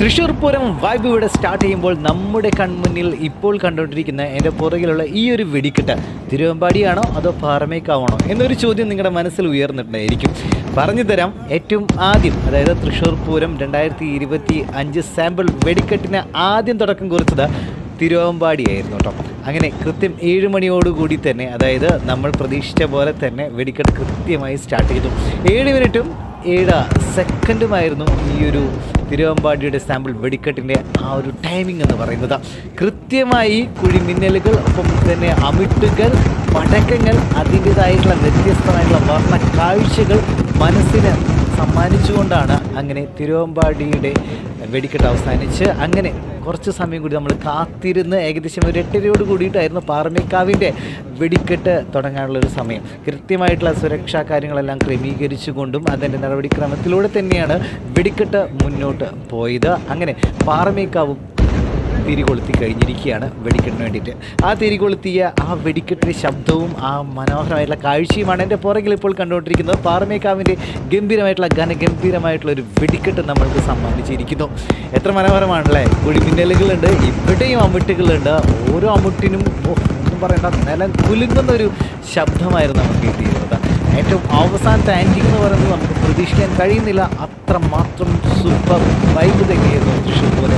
Thrissur Pooram vibe ഇവിടെ start ചെയ്യുമ്പോൾ നമ്മുടെ കൺമുന്നിൽ ഇപ്പോൾ കണ്ടുകൊണ്ടിരിക്കുന്ന എന്റെ പുറകിലുള്ള ഈ ഒരു വെടിക്കെട്ട് തിരുവമ്പാടിയാണോ അതോ പാറമേക്കാവാണോ എന്നൊരു ചോദ്യം നിങ്ങളുടെ മനസ്സിൽ ഉയർന്നിട്ടുണ്ടായിരിക്കും. പറഞ്ഞു തരാം ഏറ്റവും ആദ്യം അതായത് തൃശ്ശൂർ പൂരം രണ്ടായിരത്തി ഇരുപത്തി അഞ്ച് സാമ്പിൾ വെടിക്കെട്ടിന് ആദ്യം തുടക്കം കുറിച്ചത് തിരുവമ്പാടിയായിരുന്നു കേട്ടോ. അങ്ങനെ കൃത്യം ഏഴ് മണിയോടുകൂടി തന്നെ അതായത് നമ്മൾ പ്രതീക്ഷിച്ച പോലെ തന്നെ വെടിക്കെട്ട് കൃത്യമായി സ്റ്റാർട്ട് ചെയ്തു. ഏഴ് മിനിറ്റും ഏഴ് സെക്കൻഡുമായിരുന്നു ഈ ഒരു തിരുവമ്പാടിയുടെ സാമ്പിൾ വെടിക്കെട്ടിന്റെ ആ ഒരു ടൈമിംഗ് എന്ന് പറയുന്നത്. കൃത്യമായി കുഴിമിന്നലുകൾ ഒപ്പം തന്നെ അമിട്ടുകൾ പടക്കങ്ങൾ അതിന്റേതായിട്ടുള്ള വ്യത്യസ്തമായിട്ടുള്ള വർണ കാഴ്ചകൾ മനസ്സിന് സമ്മാനിച്ചുകൊണ്ടാണ് അങ്ങനെ തിരുവമ്പാടിയുടെ വെടിക്കെട്ട് അവസാനിച്ച് അങ്ങനെ കുറച്ച് സമയം കൂടി നമ്മൾ കാത്തിരുന്ന് ഏകദേശം ഒരു എട്ടരയോട് കൂടിയിട്ടായിരുന്നു പാറമേക്കാവിന്റെ വെടിക്കെട്ട് തുടങ്ങാനുള്ളൊരു സമയം. കൃത്യമായിട്ടുള്ള സുരക്ഷാ കാര്യങ്ങളെല്ലാം ക്രമീകരിച്ചുകൊണ്ടും അതിന്റെ നടപടിക്രമത്തിലൂടെ തന്നെയാണ് വെടിക്കെട്ട് മുന്നോട്ട് പോയത്. അങ്ങനെ പാറമേക്കാവും തിരികൊളുത്തി കഴിഞ്ഞിരിക്കുകയാണ് വെടിക്കെട്ടിന് വേണ്ടിയിട്ട്. ആ തിരികൊളുത്തിയ ആ വെടിക്കെട്ടിന്റെ ശബ്ദവും ആ മനോഹരമായിട്ടുള്ള കാഴ്ചയുമാണ് എന്റെ പുറകിൽ ഇപ്പോൾ കണ്ടുകൊണ്ടിരിക്കുന്നത്. പാറമേക്കാവിന്റെ ഗംഭീരമായിട്ടുള്ള ഘനഗംഭീരമായിട്ടുള്ള ഒരു വെടിക്കെട്ട് നമ്മൾക്ക് സമ്മാനിച്ചിരിക്കുന്നു. എത്ര മനോഹരമാണല്ലേ? കുഴിമിന്നലുകളുണ്ട് ഇവിടെയും അമിട്ടുകളുണ്ട് ഓരോ അമിട്ടിനും ഒന്നും പറയണ്ട. നിലം കുലുങ്ങുന്ന ഒരു ശബ്ദമായിരുന്നു നമുക്ക് കിട്ടിയിരുന്നത്. ഏറ്റവും അവസാനത്തെ ആന്റിക് എന്ന് പറയുന്നത് നമുക്ക് പ്രതീക്ഷിക്കാൻ കഴിയുന്നില്ല. അത്രമാത്രം സൂപ്പർ വൈബ് തന്നെയായിരുന്നു തൃശ്ശൂർ പോലെ.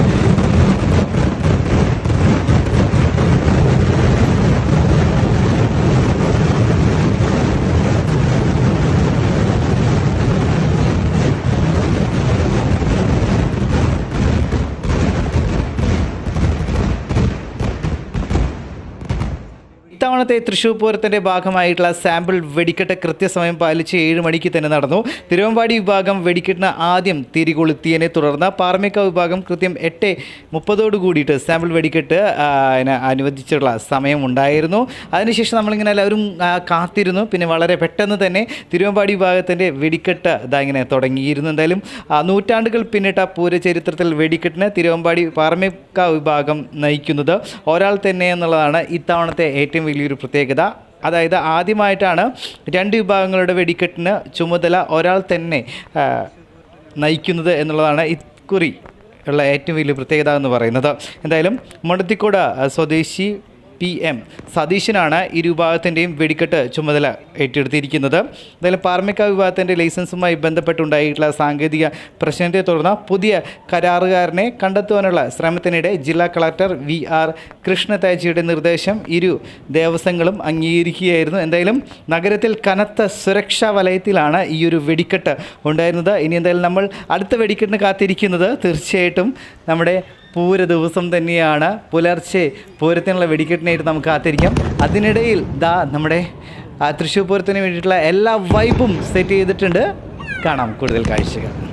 ഇത്തവണത്തെ തൃശ്ശൂർ പൂരത്തിന്റെ ഭാഗമായിട്ടുള്ള സാമ്പിൾ വെടിക്കെട്ട് കൃത്യസമയം പാലിച്ച് ഏഴ് മണിക്ക് തന്നെ നടന്നു. തിരുവമ്പാടി വിഭാഗം വെടിക്കെട്ടിന് ആദ്യം തിരികൊളുത്തിയതിനെ തുടർന്ന് പാറമേക്ക വിഭാഗം കൃത്യം എട്ട് മുപ്പതോട് കൂടിയിട്ട് സാമ്പിൾ വെടിക്കെട്ട് അനുവദിച്ചിട്ടുള്ള അനുവദിച്ചുള്ള സമയം ഉണ്ടായിരുന്നു. അതിനുശേഷം നമ്മളിങ്ങനെ എല്ലാവരും കാത്തിരുന്നു. പിന്നെ വളരെ പെട്ടെന്ന് തന്നെ തിരുവമ്പാടി വിഭാഗത്തിന്റെ വെടിക്കെട്ട് ഇതങ്ങനെ തുടങ്ങിയിരുന്നു. എന്തായാലും നൂറ്റാണ്ടുകൾ പിന്നിട്ട പൂരചരിത്രത്തിൽ വെടിക്കെട്ടിന് തിരുവമ്പാടി പാറമേക്ക വിഭാഗം നയിക്കുന്നത് ഒരാൾ തന്നെ എന്നുള്ളതാണ് ഇത്തവണത്തെ ഏറ്റവും വലിയൊരു പ്രത്യേകത. അതായത് ആദ്യമായിട്ടാണ് രണ്ട് വിഭാഗങ്ങളുടെ വെടിക്കെട്ടിന് ചുമതല ഒരാൾ തന്നെ നയിക്കുന്നത് എന്നുള്ളതാണ് ഇക്കുറി ഉള്ള ഏറ്റവും വലിയ പ്രത്യേകത എന്ന് പറയുന്നത്. എന്തായാലും മണത്തിക്കോട് സ്വദേശി പി എം സതീശനാണ് ഈ വിഭാഗത്തിന്റെയും വെടിക്കെട്ട് ചുമതല ഏറ്റെടുത്തിരിക്കുന്നത്. എന്തായാലും പാർമിക വിഭാഗത്തിന്റെ ലൈസൻസുമായി ബന്ധപ്പെട്ടുണ്ടായിട്ടുള്ള സാങ്കേതിക പ്രശ്നത്തെ തുടർന്ന് പുതിയ കരാറുകാരനെ കണ്ടെത്തുവാനുള്ള ശ്രമത്തിനിടെ ജില്ലാ കളക്ടർ വി ആർ കൃഷ്ണതാജിയുടെ നിർദ്ദേശം ഇരു ദേവസ്വങ്ങളും അംഗീകരിക്കുകയായിരുന്നു. എന്തായാലും നഗരത്തിൽ കനത്ത സുരക്ഷാ വലയത്തിലാണ് ഈ ഒരു വെടിക്കെട്ട് ഉണ്ടായിരുന്നത്. ഇനി എന്തായാലും നമ്മൾ അടുത്ത വെടിക്കെട്ടിന് കാത്തിരിക്കുന്നത്. തീർച്ചയായിട്ടും നമ്മുടെ പൂര ദിവസം തന്നെയാണ് പുലർച്ചെ പൂരത്തിനുള്ള വെടിക്കെട്ടിനായിട്ട് നമുക്ക് കാത്തിരിക്കാം. അതിനിടയിൽ ദാ നമ്മുടെ തൃശ്ശൂർ പൂരത്തിന് വേണ്ടിയിട്ടുള്ള എല്ലാ വൈബും സെറ്റ് ചെയ്തിട്ടുണ്ട്. കാണാം കൂടുതൽ കാഴ്ചകൾ.